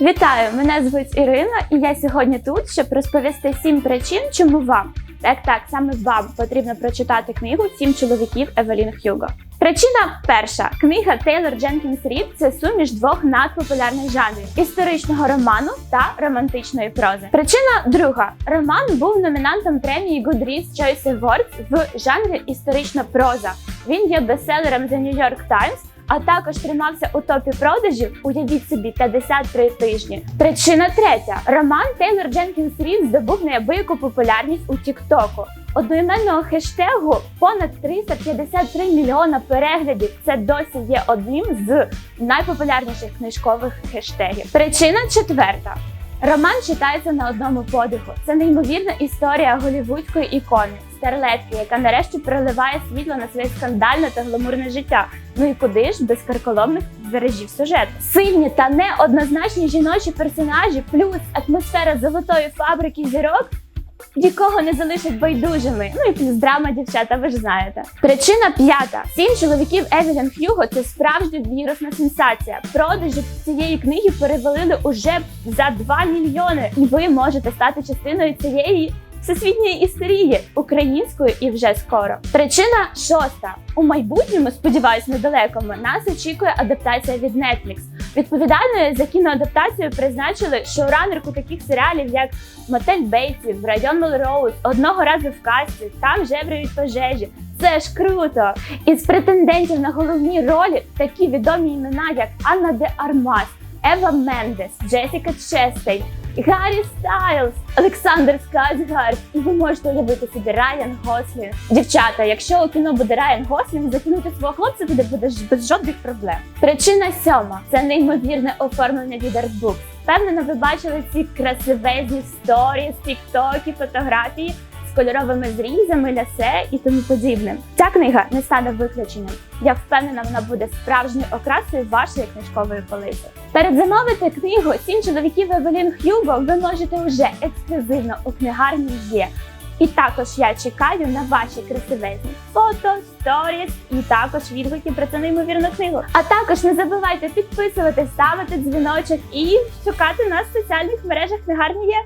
Вітаю! Мене звуть Ірина, і я сьогодні тут, щоб розповісти сім причин, чому вам так, так саме вам потрібно прочитати книгу Сім чоловіків Евелін Х'юго. Причина перша книга Тейлор Дженкінс Рід це суміш двох надпопулярних жанрів історичного роману та романтичної прози. Причина друга роман був номінантом премії Goodreads Choice Awards в жанрі історична проза. Він є бестселером The New York Times, а також тримався у топі продажів. Уявіть собі 53 тижні. Причина третя: роман Тейлор Дженкінс Рід здобув неабияку популярність у Тіктоку. Одноіменного хештегу понад 353 мільйона переглядів. Це досі є одним з найпопулярніших книжкових хештегів. Причина четверта. Роман читається на одному подиху. Це неймовірна історія голівудської ікони, старлетки, яка нарешті проливає світло на своє скандальне та гламурне життя. Ну і куди ж без карколомних бережів сюжету? Сильні та неоднозначні жіночі персонажі, плюс атмосфера золотої фабрики зірок. Нікого не залишать байдужими. Ну і плюс драма, дівчата, ви ж знаєте. Причина п'ята: сім чоловіків Евелін Х'юго це справжня вірусна сенсація. Продажі цієї книги перевалили уже за 2 мільйони, і ви можете стати частиною цієї. Всесвітньої істерії українською і вже скоро. Причина шоста. У майбутньому, сподіваюсь, недалекому нас очікує адаптація від Netflix. Відповідальною за кіноадаптацію призначили шоуранерку таких серіалів, як Мотель Бейтсів, Район Мелроуз, одного разу в касті, там жеврюють пожежі. Це ж круто! Із претендентів на головні ролі такі відомі імена, як Анна де Армас, Ева Мендес, Джесіка Честейн, Гаррі Стайлз, Олександр Скарсгард. І ви можете уявити собі Райан Гослінг. Дівчата, якщо у кіно буде Райан Гослінг, закинути свого хлопця туди буде без жодних проблем. Причина сьома це неймовірне оформлення від Artbooks. Певно, ви бачили ці красивезні сторі, тіктоки, фотографії кольоровими зрізами, лясе і тому подібним. Ця книга не стане виключенням. Я впевнена, вона буде справжньою окрасою вашої книжкової полиці. Передзамовити книгу Сім чоловіків Евелін Х'юго ви можете вже ексклюзивно у книгарні є. І також я чекаю на ваші красивезні фото, сторіс і також відгуки про цю неймовірну книгу. А також не забувайте підписувати, ставити дзвіночок і шукати нас в соціальних мережах книгарні є.